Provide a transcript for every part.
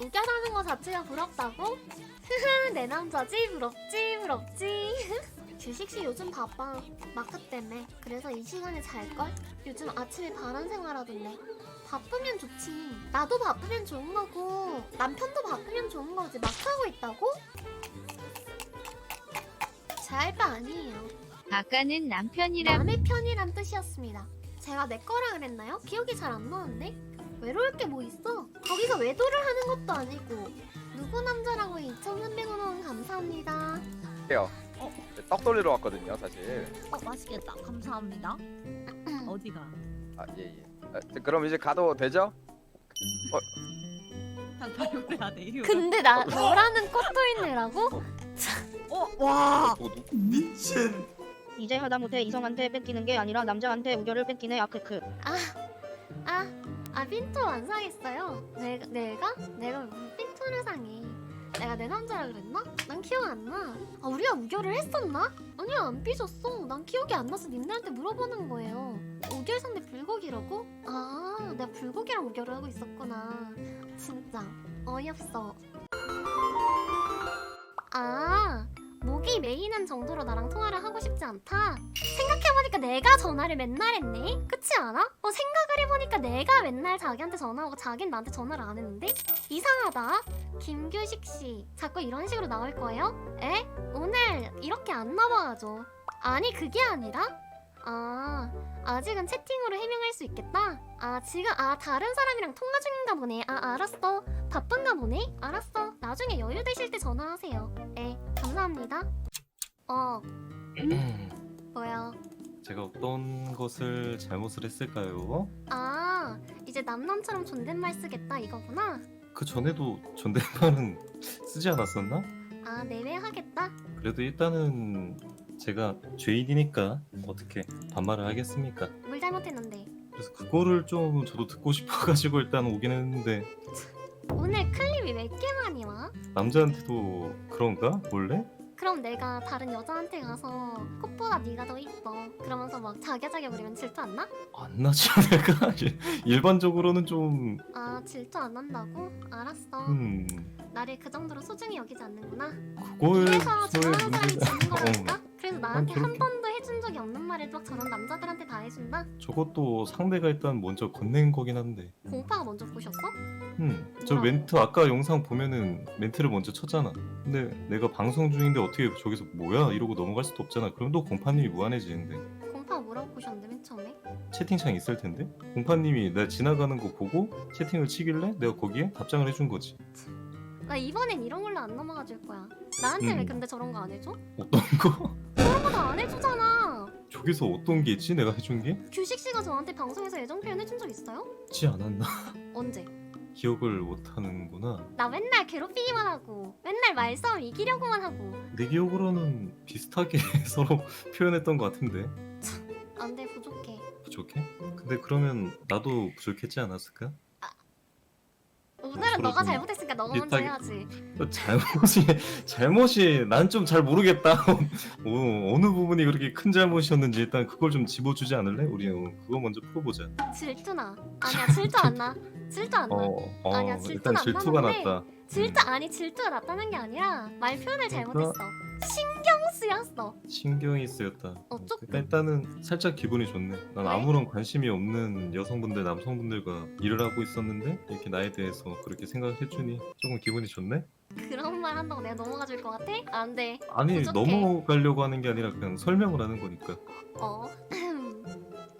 우결하는 거 자체가 부럽다고? 내 남자지 부럽지 부럽지 주식씨 요즘 바빠 마크 때문에 그래서 이 시간에 잘걸? 요즘 아침에 바람 생활하던데 바쁘면 좋지 나도 바쁘면 좋은 거고 남편도 바쁘면 좋은 거지 마크 하고 있다고? 잘바 아니에요 아까는 남편이랑 남의 편이란 뜻이었습니다. 제가 내 거라 그랬나요? 기억이 잘 안 나는데? 외로울 게 뭐 있어? 거기서 외도를 하는 것도 아니고 누구 남자라고 2,300원 감사합니다. 해요. 떡 돌리러 왔거든요, 사실. 어 맛있겠다. 감사합니다. 어디가? 아, 예, 예. 아, 그럼 이제 가도 되죠? 이거. 근데 나 너라는 꽃도인네라고? 어 와. 뭐, 누- 미친 이제 하다못해 이성한테 뺏기는 게 아니라 남자한테 우결을 뺏기네 아크크 아, 아, 아 핀토 안 상했어요. 내가 내가 내가 무슨 핀토를 상해? 내가 내 남자라 그랬나? 난 기억 안 나. 아 우리가 우결을 했었나? 아니야 안 삐졌어. 난 기억이 안 나서 님들한테 물어보는 거예요. 우결 상대 불고기라고? 아 내가 불고기랑 우결을 하고 있었구나. 진짜 어이없어. 아 목이 메이는 정도로 나랑 통화를 하고 싶지 않다. 생각해보니까 내가 전화를 맨날 했네? 그치 않아? 어 생각 을 해보니까 내가 맨날 자기한테 전화하고 자긴 나한테 전화를 안 했는데? 이상하다. 김규식 씨 자꾸 이런 식으로 나올 거예요? 에? 오늘 이렇게 안 나와가죠. 아니 그게 아니라? 아 아직은 채팅으로 해명할 수 있겠다? 아 지금 아 다른 사람이랑 통화 중인가 보네. 아 알았어. 바쁜가 보네? 알았어. 나중에 여유 되실 때 전화하세요. 에 감사합니다. 어. 뭐야 제가 어떤 것을 잘못을 했을까요? 아 이제 남남처럼 존댓말 쓰겠다 이거구나 그 전에도 존댓말은 쓰지 않았었나? 아 내외하겠다 그래도 일단은 제가 죄인이니까 어떻게 반말을 하겠습니까? 뭘 잘못했는데 그래서 그거를 좀 저도 듣고 싶어가지고 일단 오긴 했는데 오늘 클립이 왜 이렇게 많이 와? 남자한테도 그런가? 원래? 그럼 내가 다른 여자한테 가서 꽃보다 네가 더 이뻐 그러면서 막 자기자기 부리면 질투 안 나? 안 나지 않을까? 일반적으로는 좀... 아 질투 안 난다고? 알았어 음... 나를 그 정도로 소중히 여기지 않는구나 그거에 그래서 저의 좋아하는 사람이 문제가... 지는 거라니까? 그래서 나한테 한 저렇게- 번도 해준 적이 없는 말을 막 저런 남자들한테 다 해준다? 저것도 상대가 일단 먼저 건넨 거긴 한데 공파가 먼저 꼬셨어? 음, 저 뭐라고? 멘트 아까 영상 보면은 멘트를 먼저 쳤잖아. 근데 내가 방송 중인데 어떻게 저기서 뭐야 이러고 넘어갈 수도 없잖아. 그럼 또 공파님이 무한해지는데 공파가 뭐라고 꼬셨는데 맨 처음에? 채팅창 있을 텐데 공파님이 나 지나가는 거 보고 채팅을 치길래 내가 거기에 답장을 해준 거지. 나 이번엔 이런 걸로 안 넘어가 줄 거야 나한테 왜 음. 근데 저런 거 안 해줘? 어떤 거? 그런 거다 안 해주잖아 저기서 어떤 게 있지? 내가 해준 게? 규식 씨가 저한테 방송에서 애정 표현 해준 적 있어요? 있지 않았나? 언제? 기억을 못 하는구나. 나 맨날 괴롭히기만 하고 맨날 말싸움 이기려고만 하고 내 기억으로는 비슷하게 서로 표현했던 것 같은데 안돼 부족해 부족해? 근데 그러면 나도 부족했지 않았을까? 오늘은 너가 좀 잘못했으니까 너가 먼저 비슷하게- 해야지 그 잘못이 잘못이 난 좀 잘 모르겠다. 어, 어느 부분이 그렇게 큰 잘못이었는지 일단 그걸 좀 집어주지 않을래? 우리 어, 그거 먼저 풀어보자. 질투나 아니야 질투 안 나 질투 안 나 어, 어 아니야, 질투는 일단 안 질투가 나는데 났다. 질투 아니 질투가 났다는 게 아니라 말 표현을 잘못했어 신경 쓰였어 신경이 쓰였다. 어쩌- 일단, 일단은 살짝 기분이 좋네. 난 왜? 아무런 관심이 없는 여성분들, 남성분들과 일을 하고 있었는데 이렇게 나에 대해서 그렇게 생각을 해주니 조금 기분이 좋네. 그런 말 한다고 내가 넘어가 줄 것 같아? 안 돼 아니 부족해. 넘어가려고 하는 게 아니라 그냥 설명을 하는 거니까. 어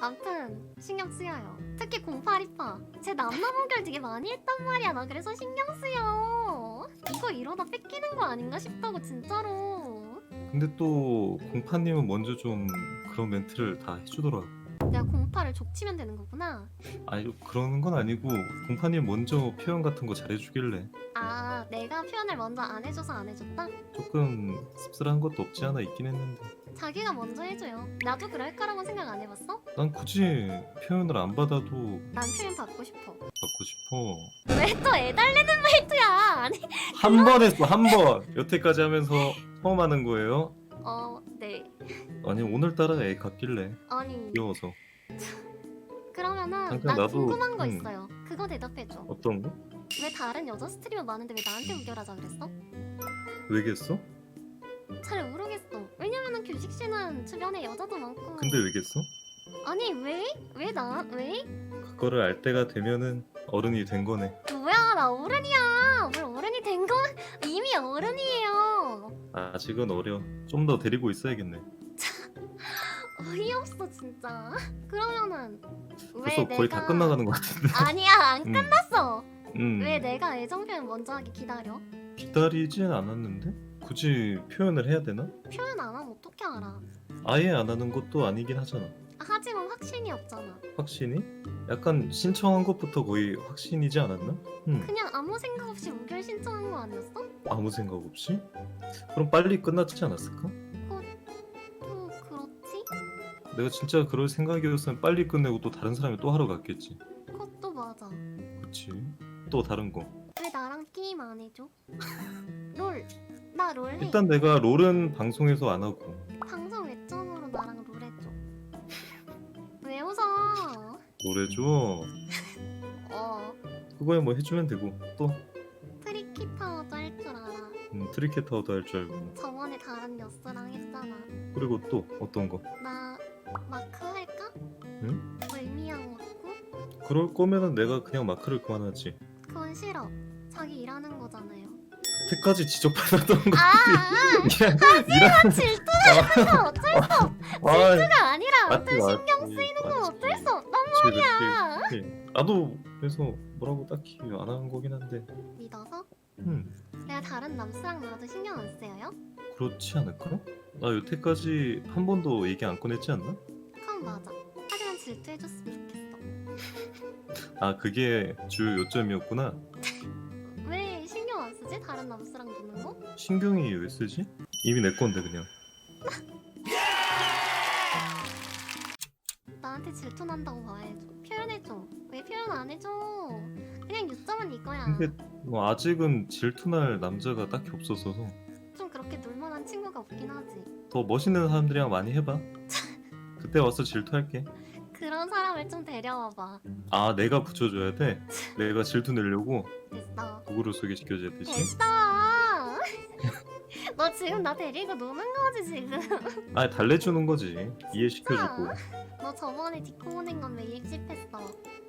암튼 신경 쓰여요 특히 0828 제 남남원결 되게 많이 했단 말이야 나 그래서 신경 쓰여 이거 이러다 뺏기는 거 아닌가 싶다고 진짜로 근데 또 공파님은 먼저 좀 그런 멘트를 다 해주더라고. 내가 08을 족치면 되는 거구나. 아니 그러는 건 아니고 공파님 먼저 표현 같은 거 잘해주길래. 아 내가 표현을 먼저 안 해줘서 안 해줬다? 조금 씁쓸한 것도 없지 않아 있긴 했는데. 자기가 먼저 해줘요. 나도 그럴 거라고 생각 안 해봤어? 난 굳이 표현을 안 받아도 난 표현 받고 싶어. 받고 싶어. 왜 또 애달래는 말투야? 아니 한 번 했어 한 번. 여태까지 하면서 처음 하는 거예요 어 네 아니 오늘따라 애 같길래 아니 귀여워서 그러면은 잠깐 나 나도- 궁금한 거 음. 있어요 그거 대답해줘 어떤 거? 왜 다른 여자 스트리머 많은데 왜 나한테 우결하자 그랬어? 왜겠어? 잘 모르겠어. 왜냐면은 규식 씨는 주변에 여자도 많고. 근데 왜겠어? 아니 왜? 왜 나? 왜? 그거를 알 때가 되면은 어른이 된 거네. 뭐야 나 어른이야. 뭘 어른이 된 거? 이미 어른이에요. 아직은 어려. 좀 더 데리고 있어야겠네. 어이없어 진짜. 그러면은 왜 벌써 내가 거의 다 끝나가는 것 같은데. 아니야 안 음. 끝났어. 음. 왜 내가 애정 표현 먼저 하기 기다려? 기다리진 않았는데? 굳이 표현을 해야 되나? 표현 안 하면 어떻게 알아? 아예 안 하는 것도 아니긴 하잖아. 하지만 확신이 없잖아. 확신이? 약간 신청한 것부터 거의 확신이지 않았나? 음. 그냥 아무 생각 없이 우결 신청한 거 아니었어? 아무 생각 없이? 그럼 빨리 끝났지 않았을까? 또 그렇지? 내가 진짜 그럴 생각이었으면 빨리 끝내고 또 다른 사람이 또 하러 갔겠지. 그것도 맞아. 그치? 또 다른 거. 왜 나랑 게임 안 해줘? 롤. 나 롤 해. 일단 내가 롤은 방송에서 안 하고 방송 외점으로 나랑 롤 해줘. 왜 웃어? 롤 해줘. 어. 그거야 뭐 해주면 되고 또 음, 트리케타워도 할 줄 알고 저번에 다른 여스랑 했잖아. 그리고 또 어떤 거? 나 마크 할까? 응? 멀미약 먹고? 그럴 거면은 내가 그냥 마크를 그만하지. 그건 싫어. 자기 일하는 거잖아요. 그때까지 지적받았던 것들이 아, 일하는 질투나서 어쩔 수 아, 없가 아니라 맞지, 어쩔 신경 맞지, 쓰이는 건 맞지. 어쩔 수 없단 말이야. 그치, 그치. 나도 그래서 뭐라고 딱히 안 하는 거긴 한데 믿어서? 음 내가 다른 남스랑 놀아도 신경 안 쓰여요? 그렇지 않을까? 나 여태까지 한 번도 얘기 안 꺼냈지 않나? 그건 맞아. 하지만 질투해줬으면 좋겠어. 아 그게 주 요점이었구나 왜 신경 안 쓰지? 다른 남스랑 노는 거? 신경이 왜 쓰지? 이미 내 건데 그냥 나한테 질투 난다고 말해줘. 표현해줘. 왜 표현 안 해줘? 그냥 요점은 이거야. 근데 뭐 아직은 질투날 남자가 딱히 없어서 좀 그렇게 놀만한 친구가 없긴 하지. 더 멋있는 사람들이랑 많이 해봐 그때 와서 질투할게 그런 사람을 좀 데려와봐. 아 내가 붙여줘야 돼? 내가 질투 내려고 됐어. 도구를 소개시켜줘야 되지 됐어. 너 지금 나 데리고 노는 거지 지금. 아 달래주는 거지 이해시켜주고 너 저번에 디코 보낸 건왜 일집했어?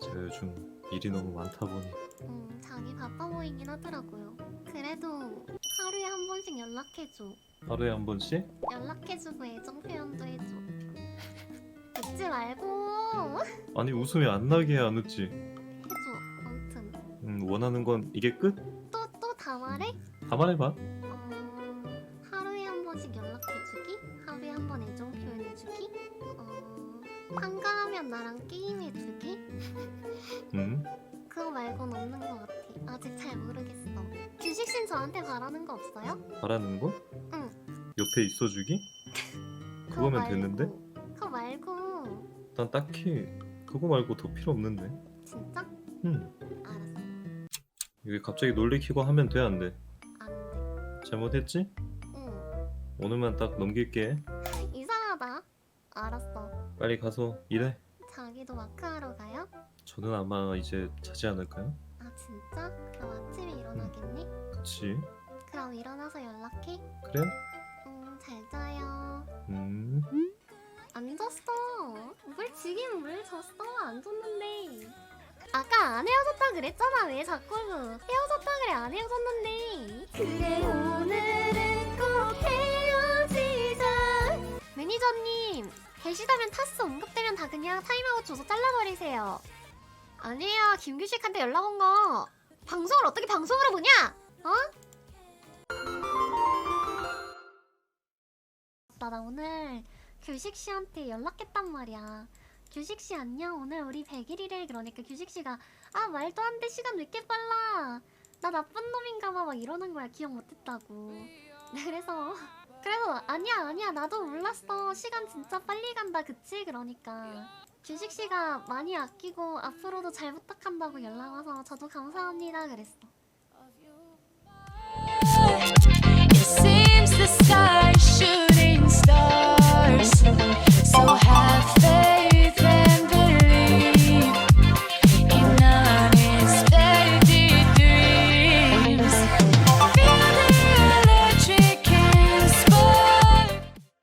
제가 요즘 일이 너무 많다 보니 음, 자기 바빠 보이긴 하더라고요. 그래도 하루에 한 번씩 연락해줘. 하루에 한 번씩? 연락해주고 애정 표현도 해줘. 웃지 말고 아니 웃음이 안 나게 안 웃지 해줘. 아무튼 음, 원하는 건 이게 끝? 또 또 다 말해? 다 말해봐 나랑 게임해주기. 음? 그거 말곤 없는 것 같아. 아직 잘 모르겠어. 규식 씨는 저한테 바라는 거 없어요? 바라는 거? 응. 옆에 있어주기? 그거 그거면 말고, 됐는데? 그거 말고 난 딱히 그거 말고 더 필요 없는데 진짜? 음 알았어. 이게 갑자기 놀리키고 하면 돼 안 돼? 안 돼. 잘못했지? 응. 오늘만 딱 넘길게 이상하다. 알았어. 빨리 가서 일해 자기도 마크하러 가요? 저는 아마 이제 자지 않을까요? 아 진짜? 그럼 아침에 일어나겠니? 그치 그럼 일어나서 연락해. 그래? 음, 잘 자요. 음안 졌어. 뭘 지금 뭘 졌어? 안 졌는데. 아까 안 헤어졌다 그랬잖아. 왜 자꾸 헤어졌다 그래 안 헤어졌는데. 그래 오늘은 꼭 헤어지자. 매니저님 계시다면 타스 언급되면 다 그냥 타임아웃 줘서 잘라버리세요. 아니에요. 김규식한테 연락 온 거. 방송을 어떻게 방송으로 보냐? 어? 나, 나 오늘 규식 씨한테 연락했단 말이야. 규식 씨 안녕. 오늘 우리 100일이래. 그러니까 규식 씨가 아 말도 안 돼. 시간 왜 이렇게 빨라. 나 나쁜 놈인가 봐. 막 이러는 거야. 기억 못했다고. 네, 그래서 그래서 아니야 아니야 나도 몰랐어. 시간 진짜 빨리 간다. 그치? 그러니까 규식 씨가 많이 아끼고 앞으로도 잘 부탁한다고 연락 와서 저도 감사합니다. 그랬어.